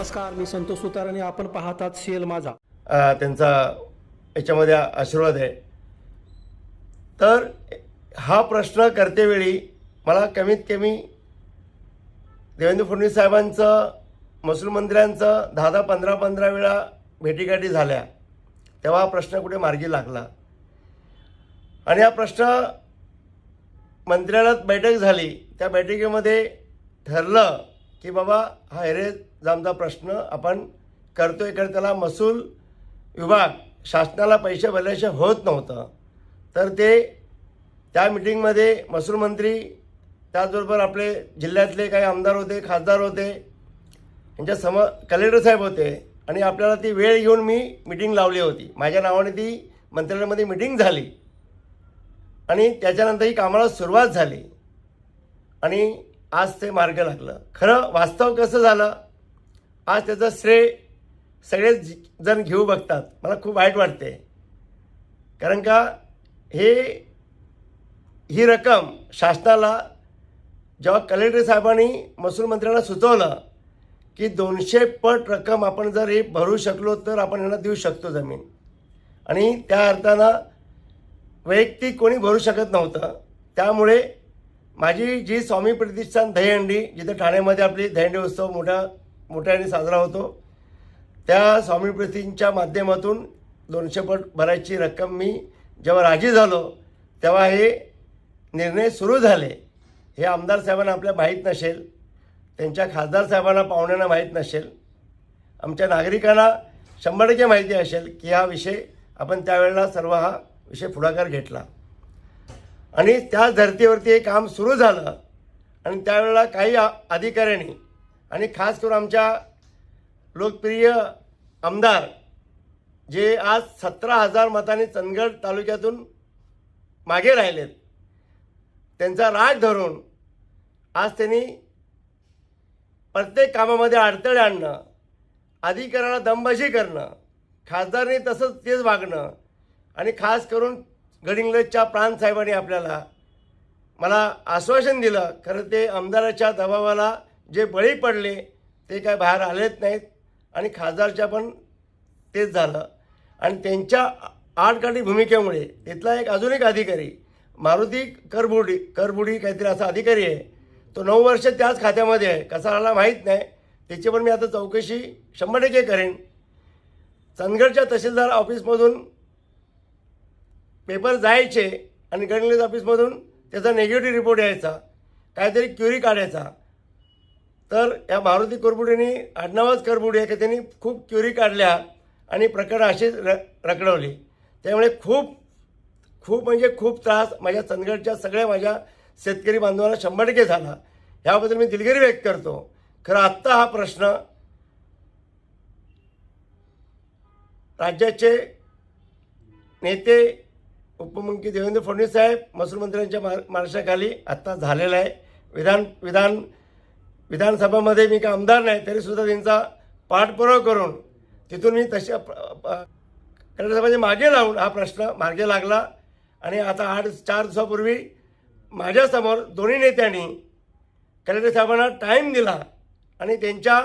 नमस्कार मी संतोष सुतार आणि आपण पाहतात सीएल माझा. त्यांचा याच्यामध्ये आशीर्वाद आहे. तर हा प्रश्न करतेवेळी मला कमीत कमी देवेंद्र फडणवीस साहेबांचं महसूल मंत्र्यांचं दहा दहा पंधरा पंधरा वेळा भेटीगाठी झाल्या. तेव्हा हा प्रश्न कुठे मार्गी लागला? आणि हा प्रश्न मंत्र्यालयात बैठक झाली. त्या बैठकीमध्ये ठरलं की बाबा हा जामचा प्रश्न आपण करतोय कारण त्याला महसूल विभाग शासनाला पैसे भरल्याशिवाय होत नव्हतं. तर ते त्या मिटिंगमध्ये महसूल मंत्री त्याचबरोबर आपले जिल्ह्यातले काही आमदार होते खासदार होते यांच्या सम कलेक्टर साहेब होते आणि आपल्याला ती वेळ घेऊन मी मिटिंग लावली होती. माझ्या नावाने ती मंत्रालयामध्ये मिटिंग झाली आणि त्याच्यानंतर ही कामाला सुरुवात झाली. आणि आज ते मार्ग लागलं. खरं वास्तव कसं झालं? आज त्याचं श्रेय सगळेच जण घेऊ बघतात. मला खूप वाईट वाटते. कारण का हे ही रक्कम शासनाला जेव्हा कलेक्टर साहेबांनी महसूल मंत्र्यांना सुचवलं की दोनशे पट रक्कम आपण जर हे भरू शकलो तर आपण यांना देऊ शकतो जमीन. आणि त्या अर्थानं वैयक्तिक कोणी भरू शकत नव्हतं. त्यामुळे माझी जी स्वामी प्रतिष्ठान दहीहंडी जिथं ठाण्यामध्ये आपली दहीहंडी उत्सव मोठ्या मोठ्याने साजरा होतो त्या स्वामी प्रतिष्ठानच्या माध्यमातून दोनशे पट भरायची रक्कम मी जेव्हा राजी झालो तेव्हा हे निर्णय सुरू झाले. हे आमदार साहेबांना आपल्या माहीत नसेल त्यांच्या खासदार साहेबांना पाहुण्यांना माहीत नसेल. आमच्या नागरिकांना शंभर टक्के माहिती असेल की हा विषय आपण त्यावेळेला सर्व हा विषय पुढाकार घेतला. आणि त्याच धर्तीवरती हे काम सुरू झालं. आणि त्यावेळेला काही आ- अधिकाऱ्यांनी आणि खास करून आमच्या लोकप्रिय आमदार जे आज सतरा हजार मतांनी चंदगड तालुक्यातून मागे राहिलेत. त्यांचा राग धरून आज त्यांनी प्रत्येक कामामध्ये अडथळे आणणं अधिकाऱ्याला दमबाजी करणं खासदारने तसंच तेच वागणं आणि खास करून गडिंग्लजच्या प्राणसाहेबांनी आपल्याला मला आश्वासन दिलं खरं ते आमदाराच्या दबावाला जे बळी पडले ते काय बाहेर आलेच नाहीत आणि खासदारच्या पण तेच झालं. आणि त्यांच्या आडकाठी भूमिकेमुळे तिथला एक अजून एक अधिकारी मारुती करबुडी करबुडी काहीतरी असा अधिकारी आहे तो नऊ वर्ष त्याच खात्यामध्ये आहे कसा आला माहीत नाही. त्याची पण मी आता चौकशी शंभर टक्के करेन. चंदगडच्या तहसीलदार ऑफिसमधून पेपर जायचे आणि गणलेज ऑफिसमधून त्याचा निगेटिव्ह रिपोर्ट यायचा काहीतरी क्युरी काढायचा. तर या मारुती करबुडेनी आडनावच करबुडी आहे की त्यांनी खूप क्युरी काढल्या आणि प्रकरण अशीच र रखडवली. त्यामुळे खूप खूप म्हणजे खूप त्रास माझ्या चंदगडच्या सगळ्या माझ्या शेतकरी बांधवांना शंभर टक्के झाला. याबद्दल मी दिलगिरी व्यक्त करतो. खरं आत्ता हा प्रश्न राज्याचे नेते उपमुख्यमंत्री देवेंद्र फडणवीस साहेब महसूल मंत्र्यांच्या मार्शाखाली आत्ता झालेला आहे. विधान विधान विधानसभामध्ये मी काय आमदार नाही तरीसुद्धा त्यांचा पाठपुरावा करून तिथून मी तशा कलेक्टर मागे लावून हा प्रश्न मार्गे लागला. आणि आता आठ चार दिवसापूर्वी माझ्यासमोर दोन्ही नेत्यांनी कलेक्टर साहेबांना टाईम दिला आणि त्यांच्या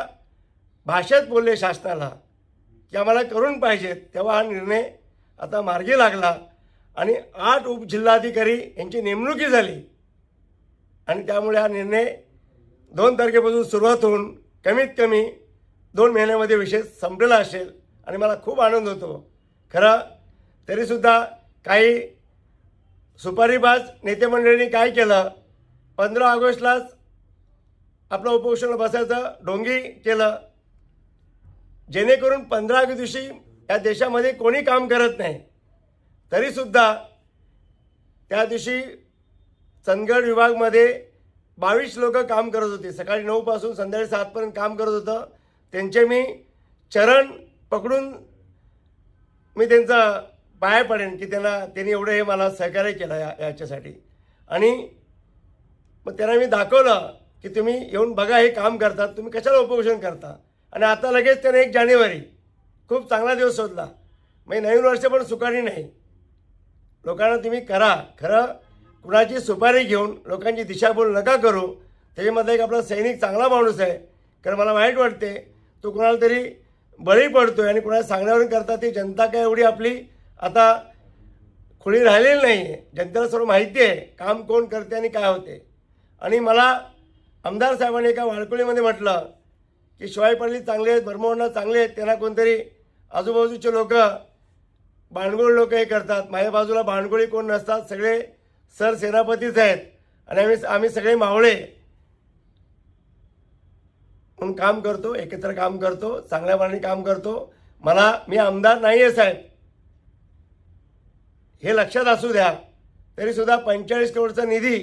भाषेत बोलले शासनाला की आम्हाला करून पाहिजेत तेव्हा हा निर्णय आता मार्गी लागला. आणि आठ उपजिल्हाधिकारी यांची नेमणुकी झाली. आणि त्यामुळे हा निर्णय दोन तारखेपासून सुरुवात होऊन कमीत कमी दोन महिन्यामध्ये विषय संपलेला असेल आणि मला खूप आनंद होतो. खरं तरीसुद्धा काही सुपारीबाज नेते मंडळींनी काय केलं? पंधरा ऑगस्टलाच आपलं उपोषण बसायचं ढोंगी केलं. जेणेकरून पंधरा दिवशी या देशामध्ये कोणी काम करत नाही. तरीसुद्धा त्या दिवशी चंदगड विभागमध्ये बावीस लोक काम करत होते. सकाळी नऊपासून संध्याकाळी सातपर्यंत काम करत होतं. त्यांचे मी चरण पकडून मी त्यांचा पाया पडेन की त्यांना त्यांनी एवढं हे मला सहकार्य केलं या याच्यासाठी. आणि मग त्यांना मी दाखवलं की तुम्ही येऊन बघा हे काम करतात. तुम्ही कशाला उपोषण करता? आणि आता लगेच त्याने एक जानेवारी खूप चांगला दिवस शोधला. म्हणजे नवीन वर्ष पण सुखाणी नाही. लोकांना तुम्ही करा. खरं कुणाची सुपारी घेऊन लोकांची दिशाभूल नका करू. त्याच्यामध्ये एक आपला सैनिक चांगला माणूस आहे. कारण मला वाईट वाटते. तो कुणाला तरी बळी पडतो आहे आणि कुणाला सांगण्यावरून करता ती जनता काय एवढी आपली आता खुळी राहिलेली नाही आहे जनतेला सर्व माहिती आहे. काम कोण करते आणि काय होते. आणि मला आमदार साहेबांनी एका वाळकुळीमध्ये म्हटलं की शिवाय पडली चांगले आहेत भरमोहना चांगले आहेत त्यांना कोणतरी आजूबाजूचे लोक भांडगोळ लोक हे करतात. माझ्या बाजूला भांडगोळी कोण नसतात सगळे सर सेनापतीच आहेत. आणि आम्ही आम्ही सगळे मावळे. म्हणून काम करतो एकत्र काम करतो चांगल्या मनाने काम करतो. मला मी आमदार नाही आहे साहेब. हे लक्षात असू द्या. तरीसुद्धा पंचेचाळीस करोडचा निधी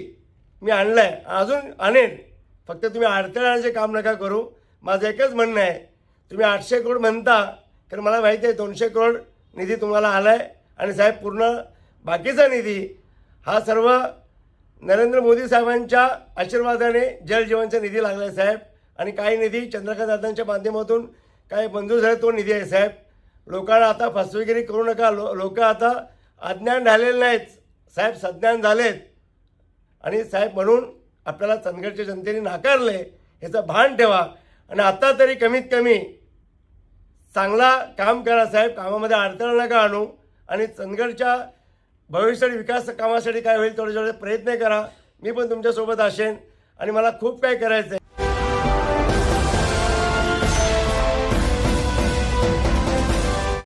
मी आणलाय. अजून आणेन. फक्त तुम्ही अडथळ्याचे काम नका करू. माझं एकच म्हणणं आहे. तुम्ही आठशे करोड म्हणता तर मला माहिती आहे दोनशे करोड निधी तुम्हाला आला आहे आणि साहेब पूर्ण बाकीचा निधी हा सर्व नरेंद्र मोदी साहेबांच्या आशीर्वादाने जलजीवनचा निधी लागला आहे साहेब. आणि काही निधी चंद्रकांतदादांच्या माध्यमातून काही मंजूर झाले तो निधी आहे साहेब. लोकांना आता फसवेगिरी करू नका. लो लोक आता अज्ञान झालेले नाहीत साहेब. सज्ञान झालेत. आणि साहेब म्हणून आपल्याला चंदगडच्या जनतेने नाकारले ह्याचं भान ठेवा. आणि आता तरी कमीत कमी चांगला काम करा साहेब कामामध्ये अडथळा नका आणू. आणि चंदगडच्या भविष्यात विकास कामासाठी काय होईल थोडे थोडे प्रयत्न करा. मी पण तुमच्यासोबत असेन आणि मला खूप काय करायचं आहे